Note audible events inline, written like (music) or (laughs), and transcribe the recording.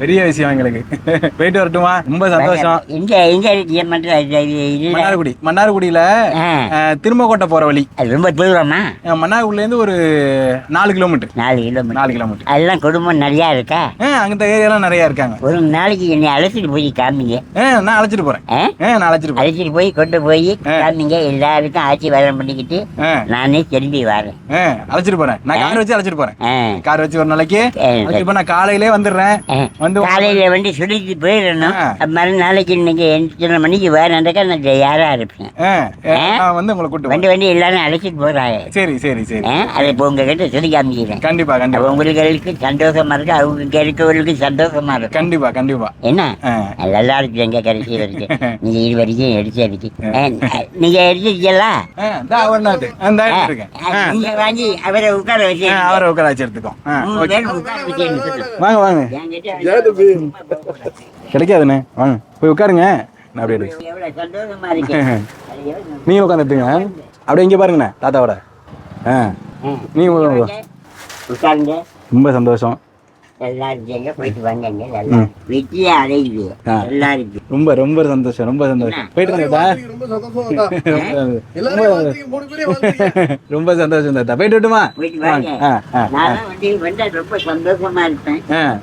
பெரிய விஷயம் எங்களுக்கு. (laughs) போயிட்டு வரட்டுமா? ரொம்ப சந்தோஷம். எங்க எங்க இருக்கு மட்டும் இல்ல மன்னார்குடி. மன்னார்குடியில திருமக்கோட்டை போற வழி. ரொம்ப தூரமா? மன்னார்குடில இருந்து ஒரு நாலு கிலோமீட்டர். நாலு கிலோமீட்டர். நாலு கிலோமீட்டர். அதெல்லாம் குடும்பம் நிறையா இருக்கா? அந்த ஏரியாலாம் நிறைய இருக்காங்க. ஒரு நாளைக்கு என்னை அழைச்சிட்டு போய் காமிங்க. நான் அழைச்சிட்டு போறேன். நான் அழைச்சிட்டு போறேன். அழைச்சிட்டு போய் கொண்டு போய் காமிங்க எல்லாருக்கும் ஆட்சி வரம் பண்ணிக்கிட்டு நானே திரும்பி வரேன். அழைச்சிட்டு போறேன். நான் கார் வச்சு அழைச்சிட்டு போறேன். கார் வச்சு ஒரு நாளைக்கு. போய் நான் காலையிலே வந்துடுறேன். வந்து காலையில வந்து சொல்லிட்டு போயிடணும். மறுநாளைக்கு இன்னைக்கு எத்தனை மணிக்கு வரேன்டா நான் யாரா இருப்பேன். வந்து உங்களை கூட்டு. வண்டி வண்டி எல்லாரும் அழைச்சிட்டு போறாங்க. சரி சரி சரி? அதை இப்போ உங்ககிட்ட சொல்லி காமிக்கிறேன். கண்டிப்பா கண்டிப்பா. உங்களுக்கு சந்தோஷமா இருக்கு? அவங்க இருக்கவங்களுக்கு சந்தோஷமா இருக்கும். கண்டிப்பா கண்டிப்பா. என்ன? நல்லா இருக்கு எங்க கடைசி வரைக்கும் (laughs) நீங்க இது வரைக்கும் எடுத்து எடுத்து நீங்க எடுத்துருக்கீங்களா வாங்கி அவரை உட்கார வச்சு அவரை உட்கார வச்சு எடுத்துக்கோ. வாங்க வாங்க. கிடைக்காதுண்ணே. வாங்க போய் உட்காருங்க. நான் அப்படியே இருக்கு. எவ்வளவு சந்தோஷமா இருக்கு. அது (laughs) எவ்வளவு நீங்க உட்காந்துட்டுங்க அப்படியே இங்கே பாருங்கண்ணே தாத்தாவோட. ஆ. ம். நீங்க உட்காருங்க. உட்காருங்க. ரொம்ப சந்தோஷம். ரொம்ப ரொம்ப சந்தோஷம் ரொம்ப சந்தோஷம். போயிட்டு தாத்தா. (laughs) (laughs) ரொம்ப சந்தோஷம் தாத்தா. போயிட்டு விட்டுமா ரொம்ப சந்தோஷமா இருப்பேன்.